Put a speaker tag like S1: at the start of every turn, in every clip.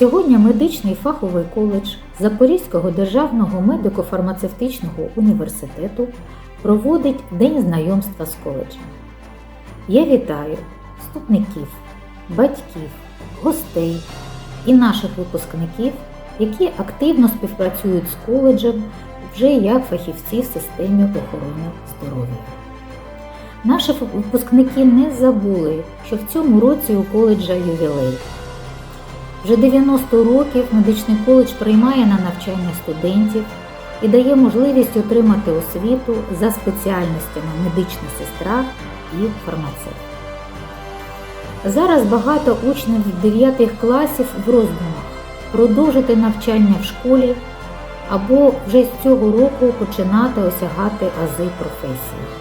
S1: Сьогодні медичний фаховий коледж Запорізького державного медико-фармацевтичного університету проводить День знайомства з коледжем. Я вітаю вступників, батьків, гостей і наших випускників, які активно співпрацюють з коледжем вже як фахівці в системі охорони здоров'я. Наші випускники не забули, що в цьому році у коледжа ювілей. Вже 90 років медичний коледж приймає на навчання студентів і дає можливість отримати освіту за спеціальностями медична сестра і фармацевт. Зараз багато учнів 9 класів в роздумах продовжити навчання в школі або вже з цього року починати осягати ази професії.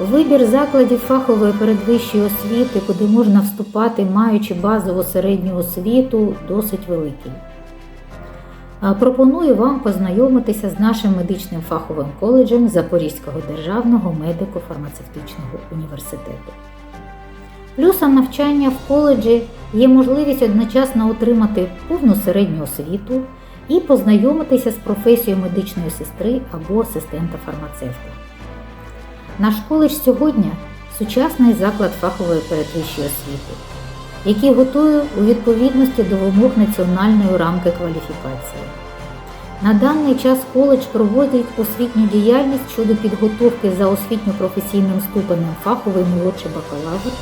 S1: Вибір закладів фахової передвищої освіти, куди можна вступати, маючи базову середню освіту, досить великий. Пропоную вам познайомитися з нашим медичним фаховим коледжем Запорізького державного медико-фармацевтичного університету. Плюсом навчання в коледжі є можливість одночасно отримати повну середню освіту і познайомитися з професією медичної сестри або асистента фармацевта. Наш коледж сьогодні сучасний заклад фахової передвищої освіти, який готує у відповідності до вимог національної рамки кваліфікації. На даний час коледж проводить освітню діяльність щодо підготовки за освітньо-професійним ступенем фаховий молодший бакалавр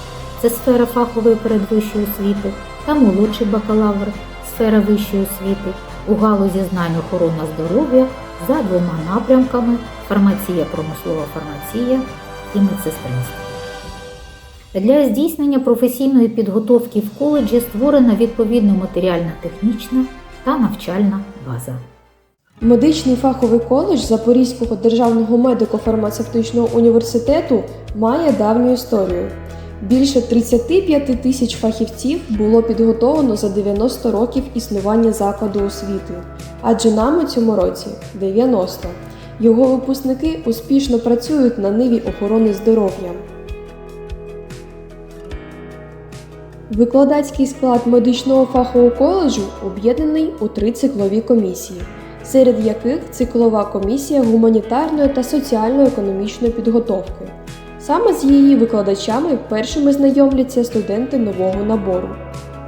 S1: це сфера фахової передвищої освіти, та молодший бакалавр сфера вищої освіти у галузі знань охорона здоров'я за двома напрямками фармація, промислова фармація і медсестринство. Для здійснення професійної підготовки в коледжі створена відповідно матеріально-технічна та навчальна база.
S2: Медичний фаховий коледж Запорізького державного медико-фармацевтичного університету має давню історію. Більше 35 тисяч фахівців було підготовлено за 90 років існування закладу освіти, адже нам у цьому році 90. Його випускники успішно працюють на ниві охорони здоров'я. Викладацький склад медичного фахового коледжу об'єднаний у три циклові комісії, серед яких циклова комісія гуманітарної та соціально-економічної підготовки. Саме з її викладачами першими знайомляться студенти нового набору.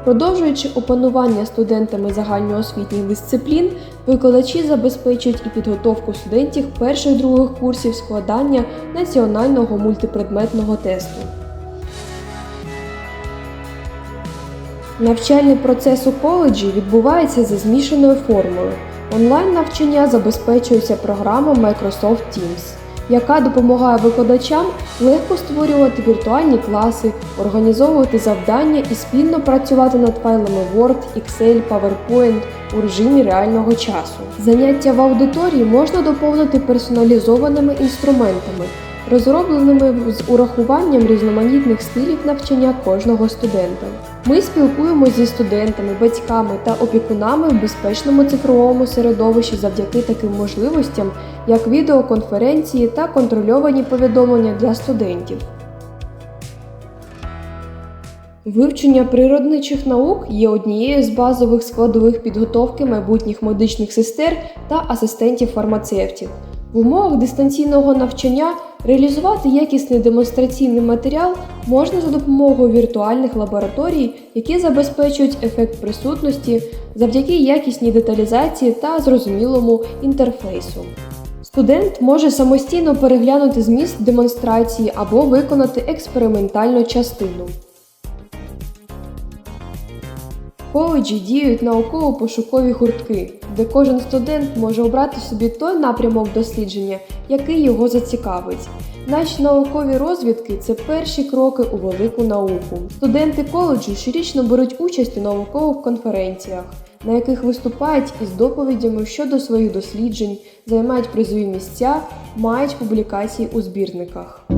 S2: Продовжуючи опанування студентами загальноосвітніх дисциплін, викладачі забезпечують і підготовку студентів перших-других курсів складання національного мультипредметного тесту. Навчальний процес у коледжі відбувається за змішаною формою. Онлайн навчання забезпечується програмою Microsoft Teams, яка допомагає викладачам легко створювати віртуальні класи, організовувати завдання і спільно працювати над файлами Word, Excel, PowerPoint у режимі реального часу. Заняття в аудиторії можна доповнити персоналізованими інструментами, розробленими з урахуванням різноманітних стилів навчання кожного студента. Ми спілкуємося зі студентами, батьками та опікунами в безпечному цифровому середовищі завдяки таким можливостям, як відеоконференції та контрольовані повідомлення для студентів. Вивчення природничих наук є однією з базових складових підготовки майбутніх медичних сестер та асистентів фармацевтів. В умовах дистанційного навчання реалізувати якісний демонстраційний матеріал можна за допомогою віртуальних лабораторій, які забезпечують ефект присутності завдяки якісній деталізації та зрозумілому інтерфейсу. Студент може самостійно переглянути зміст демонстрації або виконати експериментальну частину. Коледжі діють науково-пошукові гуртки, де кожен студент може обрати собі той напрямок дослідження, який його зацікавить. Наші наукові розвідки це перші кроки у велику науку. Студенти коледжу щорічно беруть участь у наукових конференціях, на яких виступають із доповідями щодо своїх досліджень, займають призові місця, мають публікації у збірниках.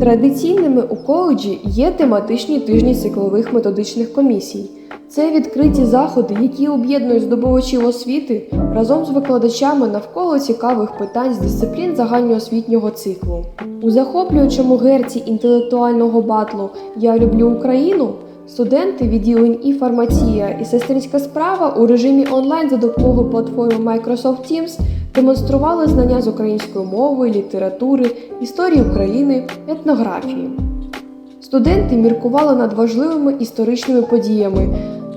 S2: Традиційними у коледжі є тематичні тижні циклових методичних комісій. Це відкриті заходи, які об'єднують здобувачів освіти разом з викладачами навколо цікавих питань з дисциплін загальноосвітнього циклу. У захоплюючому герці інтелектуального батлу Я люблю Україну Студенти відділень і фармація і сестринська справа у режимі онлайн за допомогою платформи Microsoft Teams демонстрували знання з української мови, літератури, історії України, етнографії. Студенти міркували над важливими історичними подіями,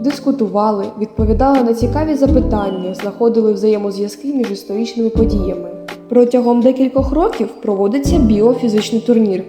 S2: дискутували, відповідали на цікаві запитання, знаходили взаємозв'язки між історичними подіями. Протягом декількох років проводиться біофізичний турнір.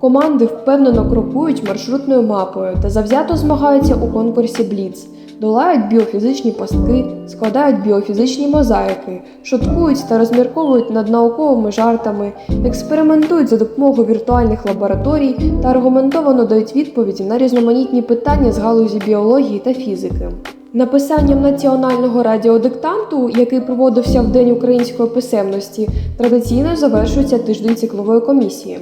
S2: Команди впевнено крокують маршрутною мапою та завзято змагаються у конкурсі Бліц, долають біофізичні пастки, складають біофізичні мозаїки, шуткують та розмірковують над науковими жартами, експериментують за допомогою віртуальних лабораторій та аргументовано дають відповіді на різноманітні питання з галузі біології та фізики. Написанням національного радіодиктанту, який проводився в День української писемності, традиційно завершується тиждень циклової комісії.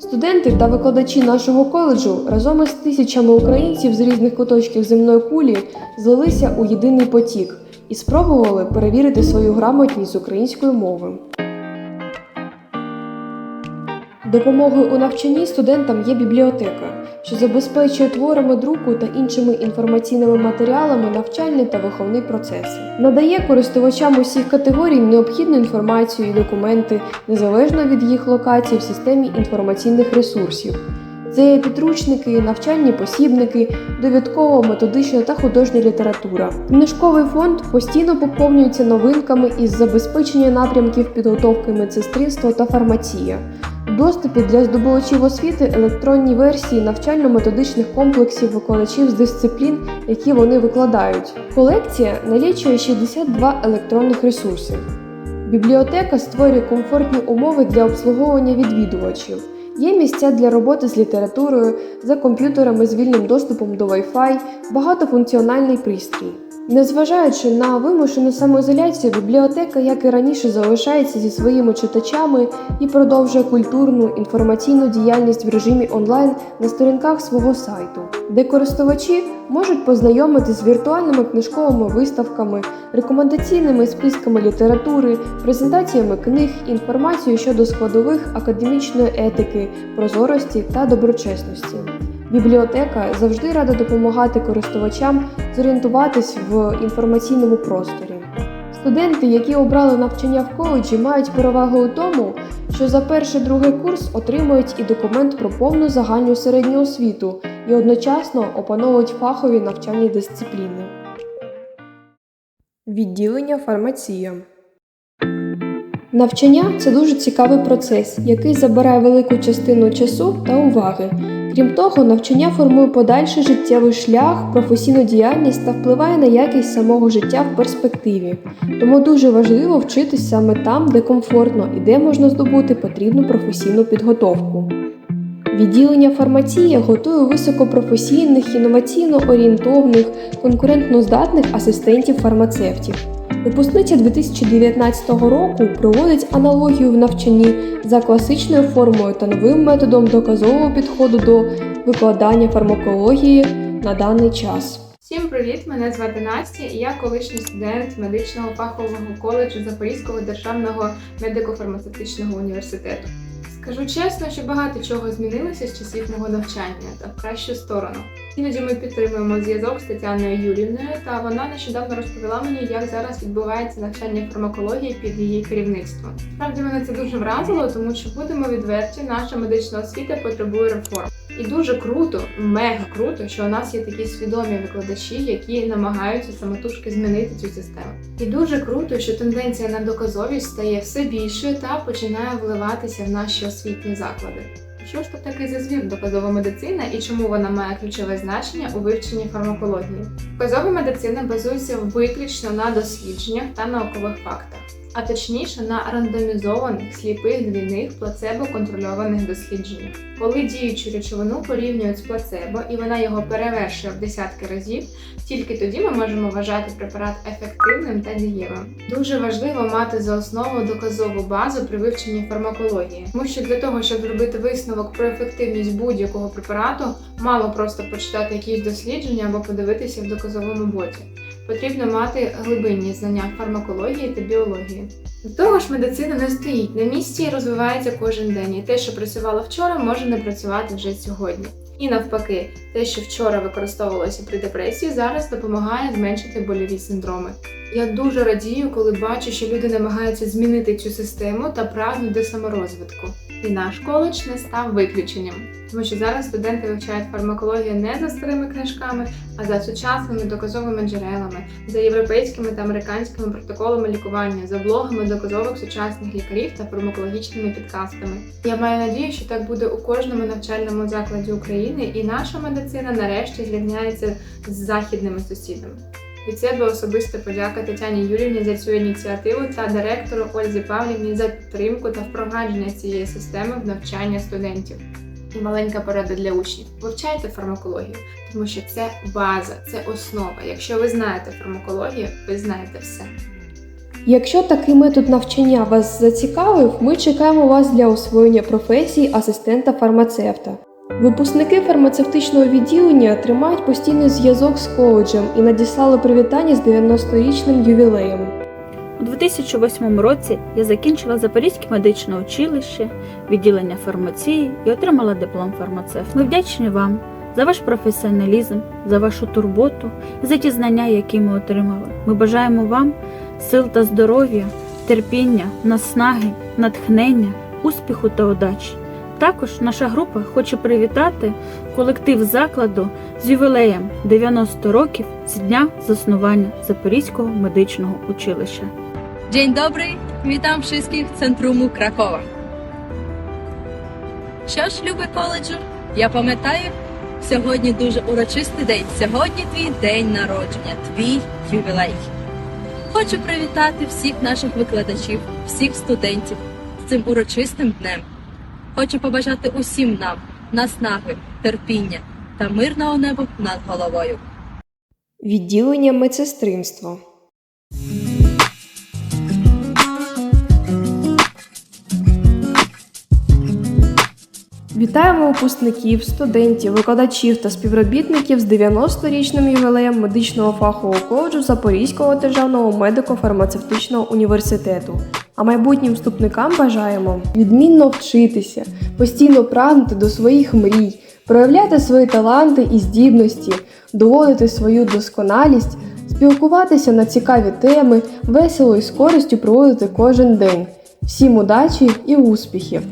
S2: Студенти та викладачі нашого коледжу разом із тисячами українців з різних куточків земної кулі злилися у єдиний потік і спробували перевірити свою грамотність з української мови. Допомогою у навчанні студентам є бібліотека, що забезпечує творами друку та іншими інформаційними матеріалами навчальний та виховний процеси. Надає користувачам усіх категорій необхідну інформацію і документи незалежно від їх локації в системі інформаційних ресурсів. Це є підручники, навчальні посібники, довідкова, методична та художня література. Книжковий фонд постійно поповнюється новинками із забезпечення напрямків підготовки медсестринства та фармація. Доступі для здобувачів освіти електронні версії навчально-методичних комплексів викладачів з дисциплін, які вони викладають. Колекція налічує 62 електронних ресурси. Бібліотека створює комфортні умови для обслуговування відвідувачів. Є місця для роботи з літературою, за комп'ютерами з вільним доступом до Wi-Fi, багатофункціональний пристрій. Незважаючи на вимушену самоізоляцію, бібліотека, як і раніше, залишається зі своїми читачами і продовжує культурну інформаційну діяльність в режимі онлайн на сторінках свого сайту, де користувачі можуть познайомитись з віртуальними книжковими виставками, рекомендаційними списками літератури, презентаціями книг, інформацією щодо складових академічної етики, прозорості та доброчесності. Бібліотека завжди рада допомагати користувачам зорієнтуватись в інформаційному просторі. Студенти, які обрали навчання в коледжі, мають перевагу у тому, що за перший другий курс отримують і документ про повну загальну середню освіту і одночасно опановують фахові навчальні дисципліни. Відділення фармація Навчання це дуже цікавий процес, який забирає велику частину часу та уваги. Крім того, навчання формує подальший життєвий шлях, професійну діяльність та впливає на якість самого життя в перспективі. Тому дуже важливо вчитись саме там, де комфортно і де можна здобути потрібну професійну підготовку. Відділення фармації готує високопрофесійних, інноваційно орієнтовних, конкурентноздатних асистентів фармацевтів. Випускниця 2019 року проводить аналогію в навчанні за класичною формою та новим методом доказового підходу до викладання фармакології на даний час.
S3: Всім привіт! Мене звати Настя, і я колишній студент медичного фахового коледжу Запорізького державного медико-фармацевтичного університету. Скажу чесно, що багато чого змінилося з часів мого навчання та в кращу сторону. Іноді ми підтримуємо зв'язок з Тетяною Юрівною, та вона нещодавно розповіла мені, як зараз відбувається навчання фармакології під її керівництвом. Справді мене це дуже вразило, тому що будемо відверті, наша медична освіта потребує реформ. І дуже круто, мега круто, що у нас є такі свідомі викладачі, які намагаються самотужки змінити цю систему. І дуже круто, що тенденція на доказовість стає все більшою та починає вливатися в наші освітні заклади. Що ж то таке за звір доказова медицина і чому вона має ключове значення у вивченні фармакології? Доказова медицина базується виключно на дослідженнях та наукових фактах, а точніше на рандомізованих сліпих двійних плацебо-контрольованих дослідженнях. Коли діючу речовину порівнюють з плацебо і вона його перевершує в десятки разів, тільки тоді ми можемо вважати препарат ефективним та дієвим. Дуже важливо мати за основу доказову базу при вивченні фармакології, тому що для того, щоб зробити висновок про ефективність будь-якого препарату, мало просто почитати якісь дослідження або подивитися в доказовому боті. Потрібно мати глибинні знання фармакології та біології. До того ж, медицина не стоїть на місці і розвивається кожен день. І те, що працювало вчора, може не працювати вже сьогодні. І навпаки, те, що вчора використовувалося при депресії, зараз допомагає зменшити больові синдроми. Я дуже радію, коли бачу, що люди намагаються змінити цю систему та прагнуть до саморозвитку. І наш коледж не став виключенням, тому що зараз студенти вивчають фармакологію не за старими книжками, а за сучасними доказовими джерелами, за європейськими та американськими протоколами лікування, за блогами доказових сучасних лікарів та фармакологічними підкастами. Я маю надію, що так буде у кожному навчальному закладі України, і наша медицина нарешті зрівняється з західними сусідами. Від себе особисто подяка Тетяні Юрівні за цю ініціативу та директору Ользі Павлівні за підтримку та впровадження цієї системи в навчання студентів. І маленька порада для учнів: вивчайте фармакологію, тому що це база, це основа. Якщо ви знаєте фармакологію, ви знаєте все.
S2: Якщо такий метод навчання вас зацікавив, ми чекаємо вас для освоєння професії асистента фармацевта. Випускники фармацевтичного відділення тримають постійний зв'язок з коледжем і надіслали привітання з 90-річним ювілеєм.
S4: У 2008 році я закінчила Запорізьке медичне училище, відділення фармації і отримала диплом фармацевта. Ми вдячні вам за ваш професіоналізм, за вашу турботу і за ті знання, які ми отримали. Ми бажаємо вам сил та здоров'я, терпіння, наснаги, натхнення, успіху та удачі. Також наша група хоче привітати колектив закладу з ювілеєм 90 років з дня заснування Запорізького медичного училища.
S5: Dobry, witam wszystkich w centrum Krakowa. Що ж, любі коледжу, я пам'ятаю, сьогодні дуже урочистий день. Сьогодні твій день народження, твій ювілей. Хочу привітати всіх наших викладачів, всіх студентів з цим урочистим днем. Хочу побажати усім нам наснаги, терпіння та мирного неба над головою.
S2: Відділення медсестринства. Вітаємо випускників, студентів, викладачів та співробітників з 90-річним ювілеєм медичного фахового коледжу Запорізького державного медико-фармацевтичного університету. А майбутнім вступникам бажаємо відмінно вчитися, постійно прагнути до своїх мрій, проявляти свої таланти і здібності, доводити свою досконалість, спілкуватися на цікаві теми, весело і з користю проводити кожен день. Всім удачі і успіхів!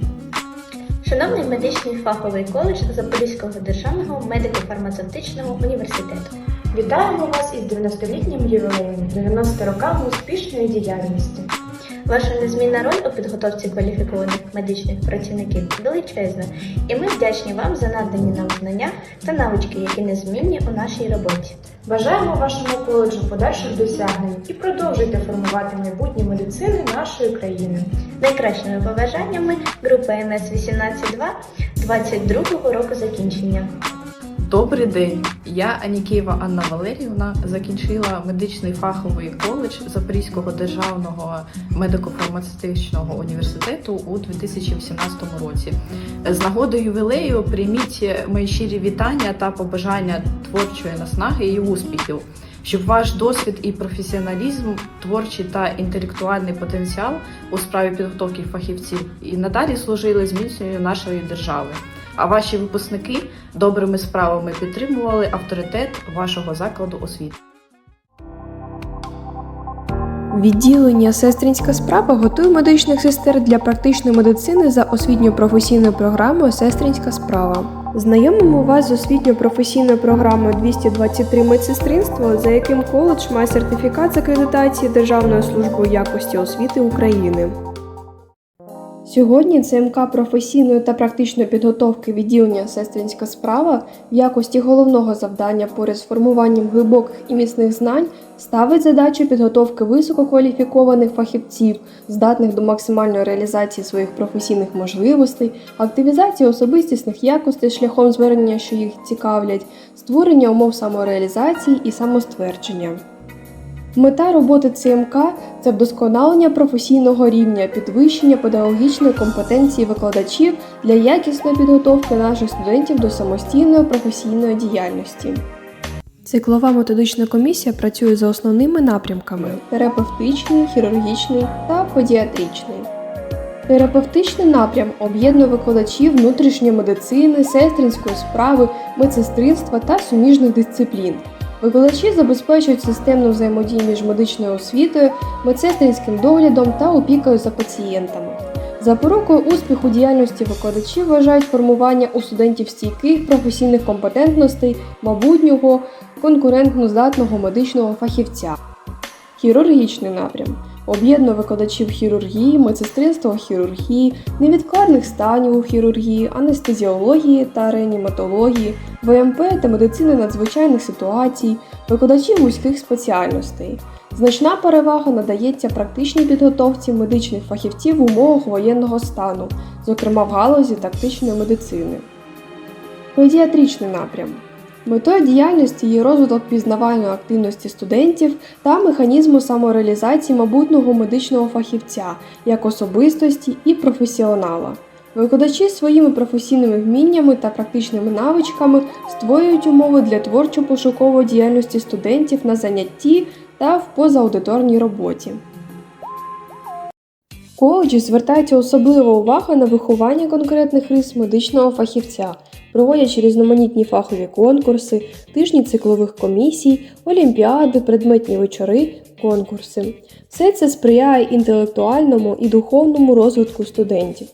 S6: Шановний медичний фаховий коледж Запорізького державного медико-фармацевтичного університету.
S7: Вітаємо вас із 90-літнім ювілеєм, 90 роками успішної діяльності.
S6: Ваша незмінна роль у підготовці кваліфікованих медичних працівників величезна, і ми вдячні вам за надані нам знання та навички, які незмінні у нашій роботі.
S7: Бажаємо вашому коледжу подальших досягнень і продовжуйте формувати майбутнє медицини нашої країни.
S6: Найкращими побажаннями групи НС 182 22 року закінчення.
S8: Добрий день. Я Анікієва Анна Валеріївна закінчила медичний фаховий коледж Запорізького державного медико-фармацевтичного університету у 2018 році. З нагодою ювілею прийміть мої щирі вітання та побажання творчої наснаги і успіхів, щоб ваш досвід і професіоналізм, творчий та інтелектуальний потенціал у справі підготовки фахівців і надалі служили зміцненню нашої держави. А ваші випускники добрими справами підтримували авторитет вашого закладу освіти.
S2: Відділення Сестринська справа готує медичних сестер для практичної медицини за освітньо-професійною програмою Сестринська справа. Знайомимо вас з освітньо-професійною програмою 223 медсестринство, за яким коледж має сертифікат з акредитації Державною службою якості освіти України. Сьогодні ЦМК професійної та практичної підготовки відділення Сестринська справа в якості головного завдання поряд з формуванням глибоких і міцних знань ставить задачу підготовки висококваліфікованих фахівців, здатних до максимальної реалізації своїх професійних можливостей, активізації особистісних якостей шляхом звернення, що їх цікавлять, створення умов самореалізації і самоствердження. Мета роботи ЦМК це вдосконалення професійного рівня, підвищення педагогічної компетенції викладачів для якісної підготовки наших студентів до самостійної професійної діяльності. Циклова методична комісія працює за основними напрямками: терапевтичний, хірургічний та педіатричний. Терапевтичний напрям об'єднує викладачів внутрішньої медицини, сестринської справи, медсестринства та суміжних дисциплін. Викладачі забезпечують системну взаємодію між медичною освітою, медсестринським доглядом та опікою за пацієнтами. За порукою успіху діяльності викладачів вважають формування у студентів стійких професійних компетентностей, мабутнього, конкурентно здатного медичного фахівця. Хірургічний напрям об'єднує викладачів хірургії, медсестринства хірургії, невідкладних станів у хірургії, анестезіології та реаніматології, ВМП та медицини надзвичайних ситуацій, викладачів вузьких спеціальностей. Значна перевага надається практичній підготовці медичних фахівців в умовах воєнного стану, зокрема в галузі тактичної медицини. Педіатричний напрям. Метою діяльності є розвиток пізнавальної активності студентів та механізму самореалізації майбутнього медичного фахівця як особистості і професіонала. Викладачі своїми професійними вміннями та практичними навичками створюють умови для творчо-пошукової діяльності студентів на занятті та в позааудиторній роботі. Коледжі звертається особлива увага на виховання конкретних рис медичного фахівця, проводячи різноманітні фахові конкурси, тижні циклових комісій, олімпіади, предметні вечори, конкурси. Все це сприяє інтелектуальному і духовному розвитку студентів.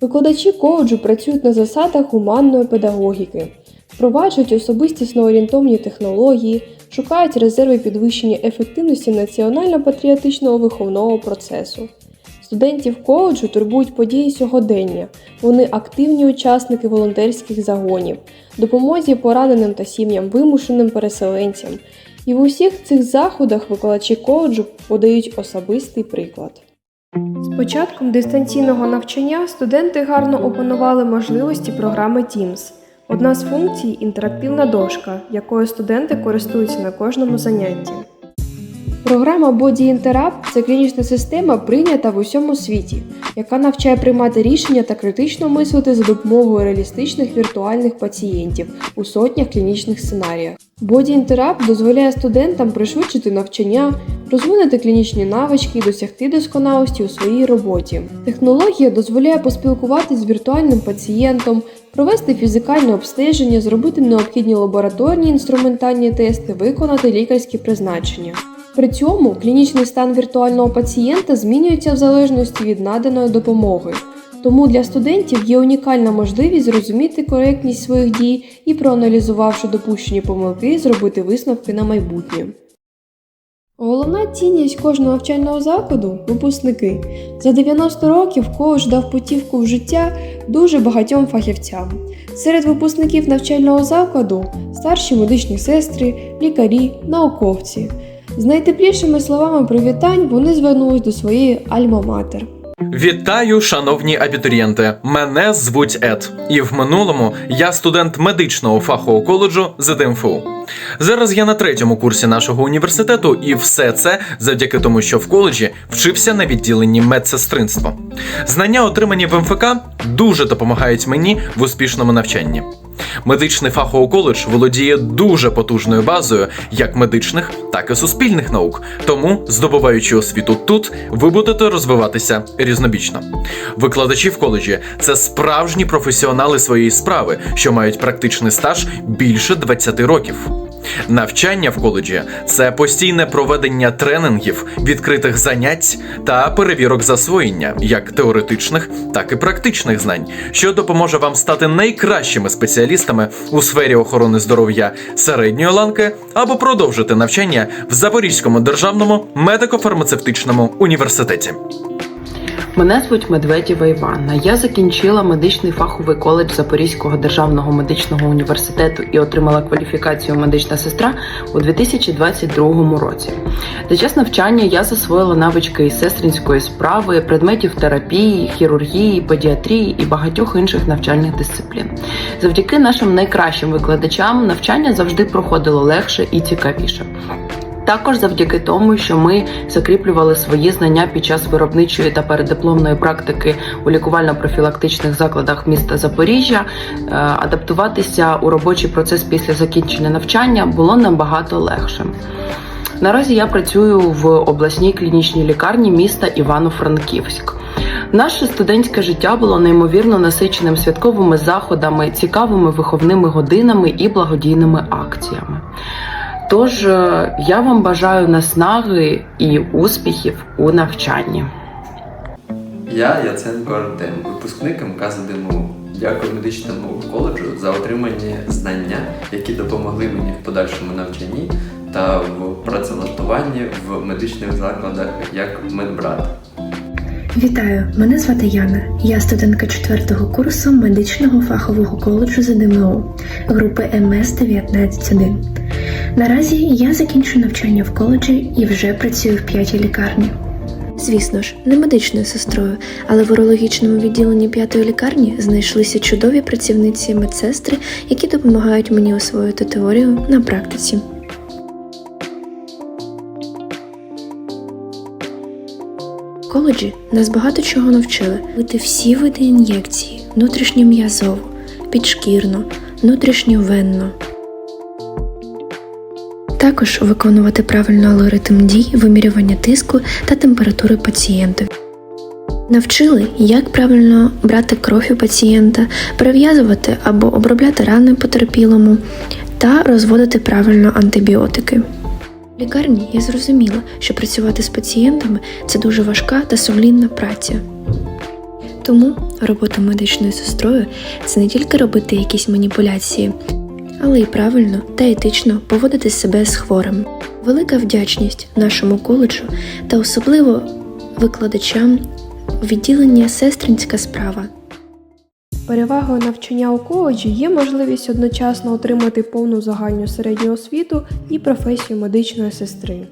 S2: Викладачі коледжу працюють на засадах гуманної педагогіки, впроваджують особистісно орієнтовні технології, шукають резерви підвищення ефективності національно-патріотичного виховного процесу. Студентів коледжу турбують події сьогодення. Вони активні учасники волонтерських загонів, допомозі пораненим та сім'ям вимушеним переселенцям. І в усіх цих заходах викладачі коледжу подають особистий приклад. З початком дистанційного навчання студенти гарно опанували можливості програми Teams. Одна з функцій інтерактивна дошка, якою студенти користуються на кожному занятті. Програма Body Interrupt – це клінічна система, прийнята в усьому світі, яка навчає приймати рішення та критично мислити за допомогою реалістичних віртуальних пацієнтів у сотнях клінічних сценаріях. Body Interrupt дозволяє студентам пришвидшити навчання, розвинути клінічні навички і досягти досконалості у своїй роботі. Технологія дозволяє поспілкуватись з віртуальним пацієнтом, провести фізикальне обстеження, зробити необхідні лабораторні інструментальні тести, виконати лікарські призначення. При цьому клінічний стан віртуального пацієнта змінюється в залежності від наданої допомоги. Тому для студентів є унікальна можливість зрозуміти коректність своїх дій і, проаналізувавши допущені помилки, зробити висновки на майбутнє. Головна цінність кожного навчального закладу випускники. За 90 років коледж дав путівку в життя дуже багатьом фахівцям. Серед випускників навчального закладу старші медичні сестри, лікарі, науковці. З найтеплішими словами привітань вони звернулись до своєї альма-матер.
S9: Вітаю, шановні абітурієнти! Мене звуть Ед, і в минулому я студент медичного фахового коледжу ЗДМФУ. Зараз я на третьому курсі нашого університету, і все це завдяки тому, що в коледжі вчився на відділенні медсестринства. Знання, отримані в МФК, дуже допомагають мені в успішному навчанні. Медичний фаховий коледж володіє дуже потужною базою як медичних, так і суспільних наук. Тому, здобуваючи освіту тут, ви будете розвиватися різнобічно. Викладачі в коледжі це справжні професіонали своєї справи, що мають практичний стаж більше 20 років. Навчання в коледжі це постійне проведення тренінгів, відкритих занять та перевірок засвоєння, як теоретичних, так і практичних знань, що допоможе вам стати найкращими спеціалістами у сфері охорони здоров'я середньої ланки або продовжити навчання в Запорізькому державному медико-фармацевтичному університеті.
S10: Мене звуть Медведєва Іванна. Я закінчила медичний фаховий коледж Запорізького державного медичного університету і отримала кваліфікацію медична сестра у 2022 році. За час навчання я засвоїла навички із сестринської справи, предметів терапії, хірургії, педіатрії і багатьох інших навчальних дисциплін. Завдяки нашим найкращим викладачам навчання завжди проходило легше і цікавіше. Також завдяки тому, що ми закріплювали свої знання під час виробничої та передипломної практики у лікувально-профілактичних закладах міста Запоріжжя, е, адаптуватися у робочий процес після закінчення навчання було набагато легше. Наразі я працюю в обласній клінічній лікарні міста Івано-Франківськ. Наше студентське життя було неймовірно насиченим святковими заходами, цікавими виховними годинами і благодійними акціями. Тож е, я вам бажаю наснаги і успіхів у навчанні.
S11: Я Яценко Артем, випускник МК ЗДМУ. Дякую медичному коледжу за отримані знання, які допомогли мені в подальшому навчанні та в працевлаштуванні в медичних закладах як медбрат.
S12: Вітаю, мене звати Яна. Я студентка 4 курсу медичного фахового коледжу ЗДМО групи МС 191. Наразі я закінчу навчання в коледжі і вже працюю в п'ятій лікарні. Звісно ж, не медичною сестрою, але в урологічному відділенні п'ятої лікарні знайшлися чудові працівниці медсестри, які допомагають мені освоїти теорію на практиці. Коледжі нас багато чого навчили. Робити всі види ін'єкції, внутрішньом'язову, підшкірну, внутрішньовенну. Також виконувати правильно алгоритм дій, вимірювання тиску та температури пацієнта. Навчили, як правильно брати кров у пацієнта, перев'язувати або обробляти рани потерпілому та розводити правильно антибіотики. Лікарні я зрозуміла, що працювати з пацієнтами це дуже важка та сумлінна праця. Тому робота медичною сестрою це не тільки робити якісь маніпуляції, але й правильно та етично поводити себе з хворим. Велика вдячність нашому коледжу та особливо викладачам відділення Сестринська справа.
S2: Перевагою навчання у коледжі є можливість одночасно отримати повну загальну середню освіту і професію медичної сестри.